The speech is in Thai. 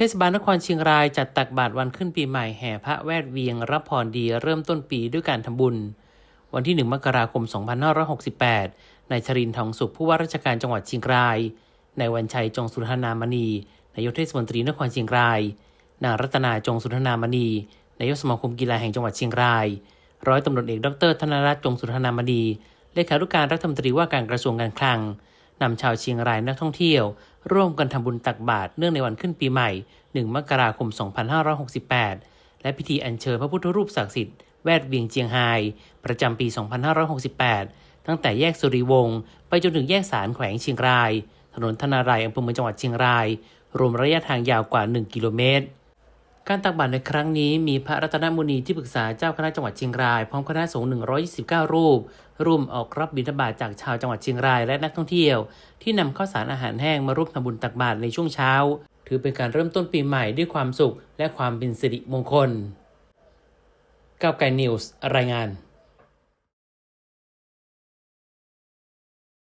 เทศบาลนครเชียงรายจัดตักบาตรวันขึ้นปีใหม่แห่พระแวดเวียง รับพรดีเริ่มต้นปีด้วยการทำบุญ วันที่ 1 มกราคม 2568 นายชรินทองสุขผู้ว่าราชการจังหวัดเชียงราย นายวันชัยจงสุนทนามณี นายกเทศมนตรีนครเชียงราย นางรัตนาจงสุนทนามณี นายกสมาคมกีฬาแห่งจังหวัดเชียงราย ร้อยตำรวจเอกดรธนรัตน์จงสุนทนามณี เลขาธิการรัฐมนตรีว่าการกระทรวงการคลัง นำชาวเชียงรายนักท่องเที่ยว ร่วมกันทำบุญตักบาตรเนื่องในวันขึ้นปีใหม่ 1 มกราคม 2568 และพิธีอัญเชิญพระพุทธรูปศักดิ์สิทธิ์แวดเวียงเจียงไฮ้ประจำปี 2568 ตั้งแต่แยกสุริวงศ์ไปจนถึงแยกสารแขวงเชียงราย ถนนธนารายอำเภอเมืองจังหวัดเชียงราย รวมระยะทางยาวกว่า 1 กิโลเมตร การตักบาตรในครั้งนี้มีพระรัตนมุนีที่ปรึกษาเจ้าคณะจังหวัดเชียงราย พร้อมคณะสงฆ์129 รูป ร่วมออกรับบิณฑบาตจากชาวจังหวัดเชียงรายและนักท่องเที่ยว ที่นำข้าวสารอาหารแห้งมาร่วมทำบุญตักบาตรในช่วงเช้า ถือเป็นการเริ่มต้นปีใหม่ด้วยความสุขและความเป็นสิริมงคลก้าวไกลนิวส์รายงาน